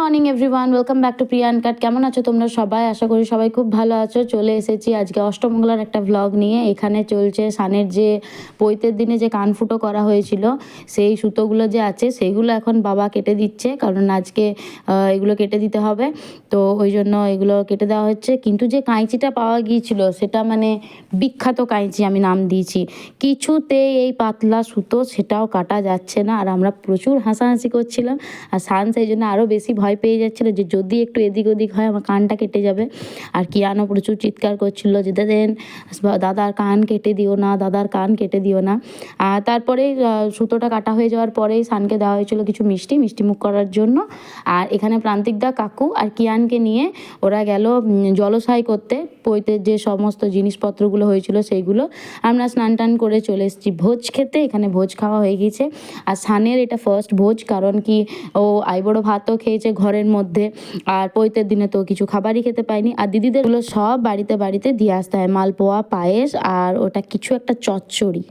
Morning everyone welcome back to Priyan কাট কেমন আছো তোমরা সবাই? আশা করি সবাই খুব ভালো আছো। চলে এসেছি আজকে অষ্টমঙ্গলার একটা ভ্লগ নিয়ে। এখানে চলছে সানের যে পৈতের দিনে যে কানফুটো করা হয়েছিল, সেই সুতোগুলো যে আছে সেইগুলো এখন বাবা কেটে দিচ্ছে। কারণ আজকে এগুলো কেটে দিতে হবে। তো ওই জন্য এগুলো কেটে দেওয়া হচ্ছে। কিন্তু যে কাঁচিটা পাওয়া গিয়েছিল, সেটা মানে বিখ্যাত কাঁচি আমি নাম দিয়েছি। কিছুতেই এই পাতলা সুতো, সেটাও কাটা যাচ্ছে না। আর আমরা প্রচুর হাসাহাসি করছিলাম। আর সান সেই জন্য আরও বেশি ভয় পেয়ে যাচ্ছিল যে যদি একটু এদিক ওদিক হয় আমার কানটা কেটে যাবে। আর কিয়ানো প্রচুর চিৎকার করছিল যে দেন দাদার কান কেটে দিও না দাদার কান কেটে দিও না। তারপরে সুতোটা কাটা হয়ে যাওয়ার পরেই সানকে দেওয়া হয়েছিল কিছু মিষ্টি মিষ্টি মুখ করার জন্য। আর এখানে প্রান্তিকদা কাকু আর কিয়ানকে নিয়ে ওরা গেল উম, জলসাই করতে। পৈতের যে সমস্ত জিনিসপত্রগুলো হয়েছিল সেইগুলো আমরা স্নান টান করে চলে এসেছি। ভোজ খেতে এখানে ভোজ খাওয়া হয়ে গেছে। আর সানের এটা ফার্স্ট ভোজ কারণ কি ও আইবড়ো ভাতও খেয়েছে ঘরের মধ্যে। আর পৈতের দিনে তো কিছু খাবারই খেতে পাইনি। আর দিদিদেরগুলো সব বাড়িতে বাড়িতে দিয়ে আসতে হয়। মালপোয়া, পায়েস আর ওটা কিছু একটা চচ্চড়ি।